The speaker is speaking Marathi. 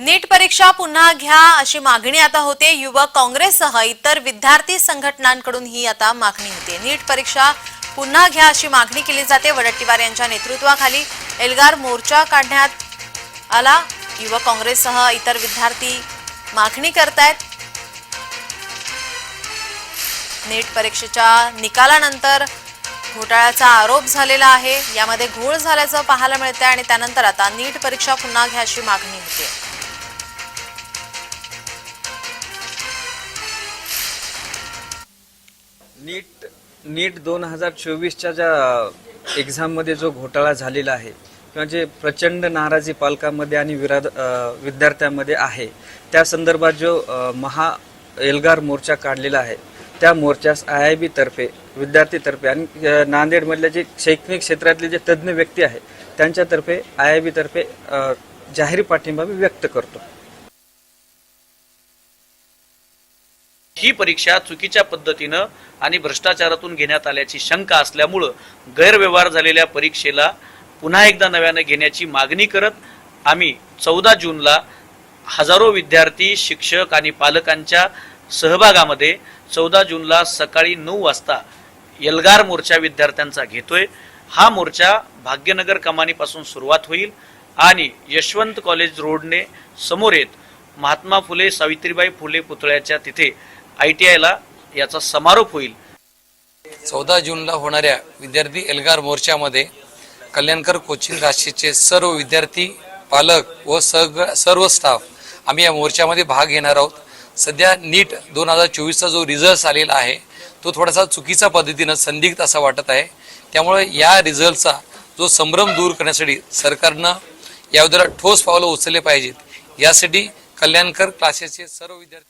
नीट परीक्षा पुन्हा घ्या अशी मागणी आता होते. युवक काँग्रेससह इतर विद्यार्थी संघटनांकडून ही आता मागणी होते. नीट परीक्षा पुन्हा घ्या अशी मागणी केली जाते. वडट्टीवार यांच्या नेतृत्वाखाली एल्गार मोर्चा काढण्यात आला. युवक काँग्रेससह इतर विद्यार्थी मागणी करतायत. नीट परीक्षेच्या निकालानंतर घोटाळ्याचा आरोप झालेला आहे. यामध्ये घोळ झाल्याचं पाहायला मिळते आणि त्यानंतर आता नीट परीक्षा पुन्हा घ्या अशी मागणी होते. नीट नीट दोन हजार चोवीसच्या ज्या एक्झाममध्ये जो घोटाळा झालेला आहे किंवा जे प्रचंड नाराजी पालकांमध्ये आणि विराद विद्यार्थ्यांमध्ये आहे त्या संदर्भात जो महा एल्गार मोर्चा काढलेला आहे त्या मोर्चास आय आय बी तर्फे विद्यार्थीतर्फे आणि नांदेडमधल्या जे शैक्षणिक क्षेत्रातले जे तज्ज्ञ व्यक्ती आहे त्यांच्यातर्फे आय आय बी तर्फे जाहीर पाठिंबा मी व्यक्त करतो. ही परीक्षा चुकीच्या पद्धतीनं आणि भ्रष्टाचारातून घेण्यात आल्याची शंका असल्यामुळं गैरव्यवहार झालेल्या परीक्षेला पुन्हा एकदा नव्यानं घेण्याची मागणी करत आम्ही चौदा जूनला हजारो विद्यार्थी शिक्षक आणि पालकांच्या सहभागामध्ये चौदा जूनला सकाळी नऊ वाजता एल्गार मोर्चा विद्यार्थ्यांचा घेतोय. हा मोर्चा भाग्यनगर कमानीपासून सुरुवात होईल आणि यशवंत कॉलेज रोडने समोर येत महात्मा फुले सावित्रीबाई फुले पुतळ्याच्या तिथे आय टी आयला याचा समारोप होईल. चौदा जूनला होणाऱ्या विद्यार्थी एल्गार मोर्चामध्ये कल्याणकर कोचिंग राशीचे सर्व विद्यार्थी पालक व सग सर्व स्टाफ आम्ही या मोर्चामध्ये भाग घेणार आहोत. सध्या नीट दोन हजार चोवीसचा जो रिझल्ट आलेला आहे तो थोडासा चुकीचा पद्धतीनं संदिग्ध असा वाटत आहे. त्यामुळे या रिझल्टचा जो संभ्रम दूर करण्यासाठी सरकारनं याबद्दल ठोस पावलं उचलले पाहिजेत. यासाठी कल्याणकर क्लासेसचे सर्व विद्यार्थी